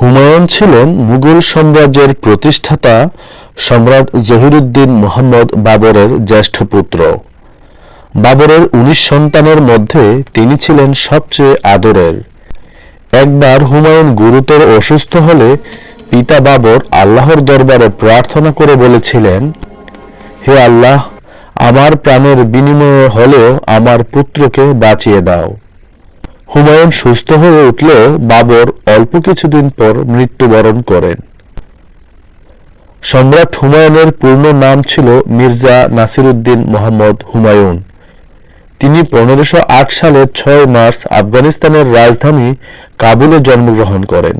হুমায়ুন ছিলেন মুঘল সাম্রাজ্যের প্রতিষ্ঠাতা সম্রাট জহিরুদ্দিন মোহাম্মদ বাবরের জ্যেষ্ঠ পুত্র। বাবরের উনিশ সন্তানের মধ্যে তিনি ছিলেন সবচেয়ে আদরের। একবার হুমায়ুন গুরুতর অসুস্থ হলে পিতা বাবর আল্লাহর দরবারে প্রার্থনা করে বলেছিলেন, হে আল্লাহ, আমার প্রাণের বিনিময়ে হলেও আমার পুত্রকে বাঁচিয়ে দাও। হুমায়ুন সুস্থ হয়ে উঠলেও বাবর অল্প কিছুদিন পর মৃত্যুবরণ করেন। সম্রাট হুমায়ুনের পূর্ণ নাম ছিল মির্জা নাসিরুদ্দিন মোহাম্মদ হুমায়ুন। তিনি পনেরোশো আট সালের ছয় মার্চ আফগানিস্তানের রাজধানী কাবুলে জন্মগ্রহণ করেন।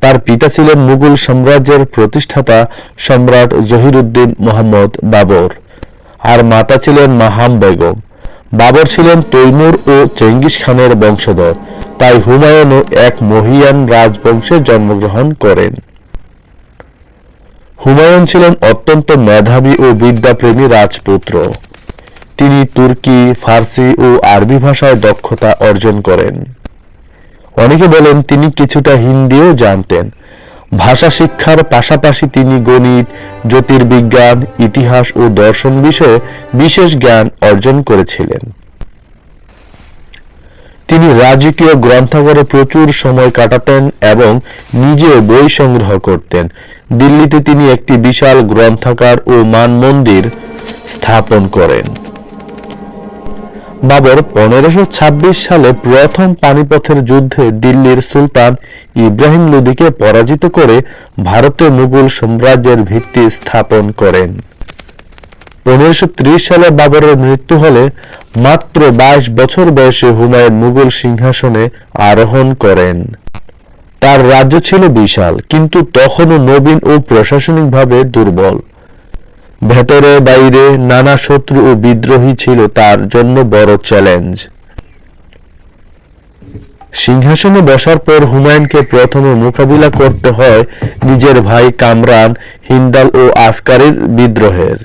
তার পিতা ছিলেন মুঘল সাম্রাজ্যের প্রতিষ্ঠাতা সম্রাট জহিরুদ্দিন মোহাম্মদ বাবর। আর মাতা ছিলেন মাহাম বেগম। বাবর ছিলেন তৈমুর ও চেঙ্গিস খানের বংশধর। তাই হুমায়ুনও এক মহিয়ান রাজবংশে জন্মগ্রহণ করেন। হুমায়ুন ছিলেন অত্যন্ত মেধাবী ও বিদ্যাপ্রেমী রাজপুত্র। তিনি তুর্কি, ফার্সি ও আরবি ভাষায় দক্ষতা অর্জন করেন। অনেকে বলেন তিনি কিছুটা হিন্দিও জানতেন। ভাষা শিক্ষার পাশাপাশি তিনি গণিত, জ্যোতির্বিজ্ঞান, ইতিহাস ও দর্শন বিষয়ে বিশেষ জ্ঞান অর্জন করেছিলেন। তিনি রাজকীয় গ্রন্থাগারে প্রচুর সময় কাটাতেন এবং নিজে বই সংগ্রহ করতেন। দিল্লিতে তিনি একটি বিশাল গ্রন্থাগার ও মান মন্দির স্থাপন করেন। বাবর পনেরোশো ছাব্বিশ সালে প্রথম পানিপথের যুদ্ধে দিল্লির সুলতান ইব্রাহিম লোদিকে পরাজিত করে ভারতে মুঘল সাম্রাজ্যের ভিত্তি স্থাপন করেন। পনেরোশো সালে বাবরের মৃত্যু হলে মাত্র বাইশ বছর বয়সে হুমায়ুন মুঘল সিংহাসনে আরোহণ করেন। তার রাজ্য ছিল বিশাল, কিন্তু তখনও নবীন ও প্রশাসনিকভাবে দুর্বল। ভেতরে বাইরে নানা শত্রু ও বিদ্রোহী ছিল তার জন্য বড় চ্যালেঞ্জ। সিংহাসনে বসার পর হুমায়ুনকে প্রথমে মোকাবিলা করতে হয় নিজের ভাই কামরান, হিন্দাল ও আসকারের বিদ্রোহের।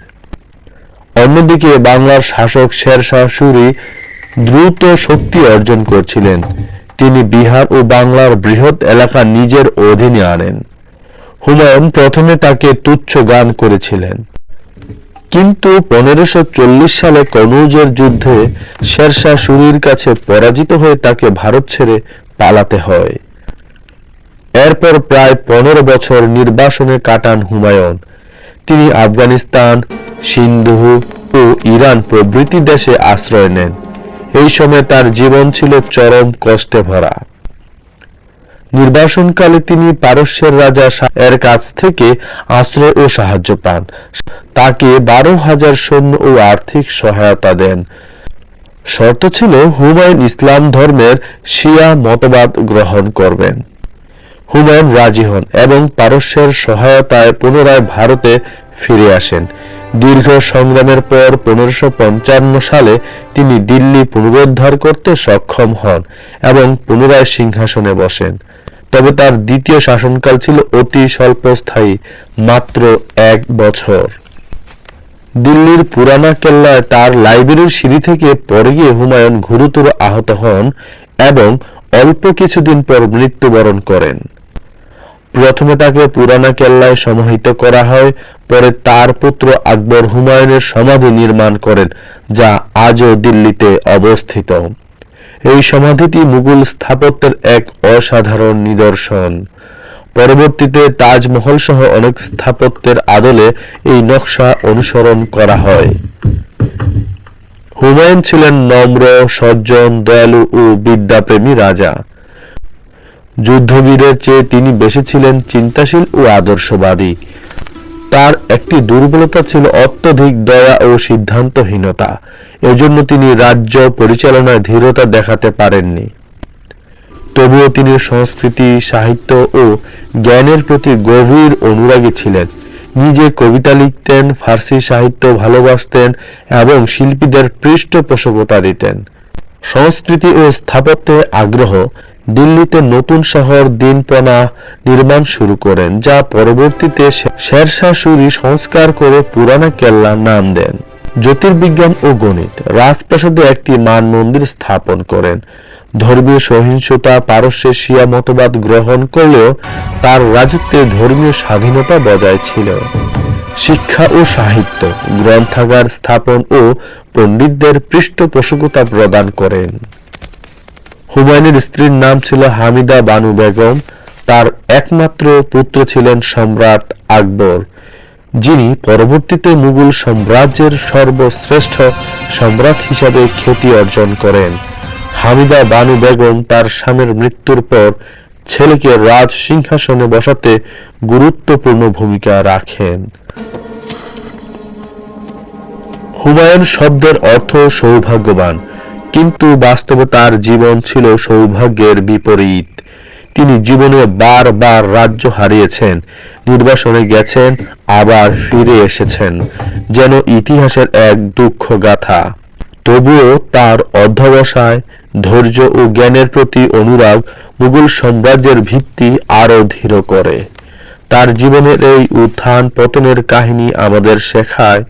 অন্যদিকে বাংলার শাসক শেরশাহ সুরি দ্রুত শক্তি অর্জন করছিলেন। তিনি বিহার ও বাংলার বৃহৎ এলাকা নিজের অধীনে আনেন। হুমায়ুন প্রথমে তাকে তুচ্ছ গান করেছিলেন। কিন্তু পনেরোশো সালে কনৌজের যুদ্ধে শেরশাহ সুরির কাছে পরাজিত হয়ে তাকে ভারত ছেড়ে পালাতে হয়। এরপর প্রায় পনেরো বছর নির্বাসনে কাটান হুমায়ুন। তিনি আফগানিস্তান, সিন্ধু ও ইরান প্রভৃতি দেশে আশ্রয় নেন। এই সময় তার জীবন ছিল চরম কষ্টে ভরা। নির্বাসনকালে তিনি পারস্যের রাজা এর কাছ থেকে আশ্রয় ও সাহায্য পান। তাকে বারো হাজার সৈন্য ও আর্থিক সহায়তা দেন। শর্ত ছিল হুমায়ুন ইসলাম ধর্মের শিয়া মতবাদ গ্রহণ করবেন। হুমায়ুন রাজি হন এবং পারস্যের সহায়তায় পুনরায় ভারতে ফিরে আসেন। দীর্ঘ সংগ্রামের পর পনেরোশো সালে তিনি দিল্লি পুনরুদ্ধার করতে সক্ষম হন এবং পুনরায় সিংহাসনে বসেন। তবে তার দ্বিতীয় শাসনকাল ছিল অতি স্বল্পস্থায়ী, মাত্র এক বছর। দিল্লির পুরানা কেল্লায় তার লাইব্রেরির সিঁড়ি থেকে পড়ে গিয়ে হুমায়ুন গুরুতর আহত হন এবং অল্প কিছুদিন পর মৃত্যুবরণ করেন। প্রথমে তাকে পুরানা কেল্লায় সমাহিত করা হয়, পরে তার পুত্র আকবর হুমায়ুনের সমাধি নির্মাণ করেন, যা আজও দিল্লিতে অবস্থিত। এই সমাধিটি মুঘল স্থাপত্যের এক অসাধারণ নিদর্শন। পরবর্তীতে তাজমহল সহ অনেক স্থাপত্যের আদলে এই নকশা অনুসরণ করা হয়। হুমায়ুন ছিলেন নম্র, সজ্জন, দয়ালু ও বিদ্যাপ্রেমী রাজা। যুদ্ধবীরের চেয়ে তিনি বেশি ছিলেন চিন্তাশীল ও আদর্শবাদী। তার একটি দুর্বলতা ছিল অত্যধিক দয়া ও সিদ্ধান্তহীনতা। এজন্য তিনি রাজ্য পরিচালনায় ধীরতা দেখাতে পারেননি। তবুও তিনি সংস্কৃতি, সাহিত্য ও জ্ঞানের প্রতি গভীর অনুরাগী ছিলেন। নিজে কবিতা লিখতেন, ফার্সি সাহিত্য ভালোবাসতেন এবং শিল্পীদের পৃষ্ঠপোষকতা দিতেন। সংস্কৃতি ও স্থাপত্যে আগ্রহ দিল্লিতে নতুন শহর দিনপনা নির্মাণ শুরু করেন, যা পরবর্তীতে শেরশাহ সুরি সংস্কার করে পুরানা কেল্লা নাম দেন। জ্যোতির্বিজ্ঞান ও গণিত। রাজপ্রাসাদে একটি মান মন্দির স্থাপন করেন। ধর্মীয় সহিংসতা পারস্যের শিয়া মতবাদ গ্রহণ করলেও তার রাজত্বে ধর্মীয় স্বাধীনতা বজায় ছিল। শিক্ষা ও সাহিত্য, গ্রন্থাগার স্থাপন ও পণ্ডিতদের পৃষ্ঠপোষকতা প্রদান করেন। হুমায়ুনের স্ত্রীর নাম ছিল হামিদা বানু বেগম। তার একমাত্র পুত্র ছিলেন সম্রাট আকবর, যিনি পরবর্তীতে মুঘল সাম্রাজ্যের সর্বশ্রেষ্ঠ সম্রাট হিসাবে খ্যাতি অর্জন করেন। হামিদা বানু বেগম তার স্বামীর মৃত্যুর পর ছেলেকে রাজ সিংহাসনে বসাতে গুরুত্বপূর্ণ ভূমিকা রাখেন। হুমায়ুন শব্দের অর্থ সৌভাগ্যবান। কিন্তু বাস্তবে তার জীবন ছিল সৌভাগ্যের বিপরীত। তিনি জীবনে বারবার রাজ্য হারিয়েছেন, নির্বাসনে গেছেন, আবার ফিরে এসেছেন, যেন ইতিহাসের এক দুঃখ গাথা তবুও তার অধ্যবসায়, ধৈর্য ও জ্ঞানের প্রতি অনুরাগ মুঘল সাম্রাজ্যের ভিত্তি আরও দৃঢ় করে। তার জীবনের এই উত্থান পতনের কাহিনী আমাদের শেখায়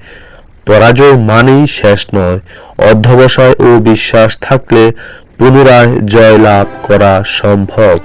পরাজয় মানেই শেষ নয়। অধ্যবসায় ও বিশ্বাস থাকলে পুনরায় জয়লাভ করা সম্ভব।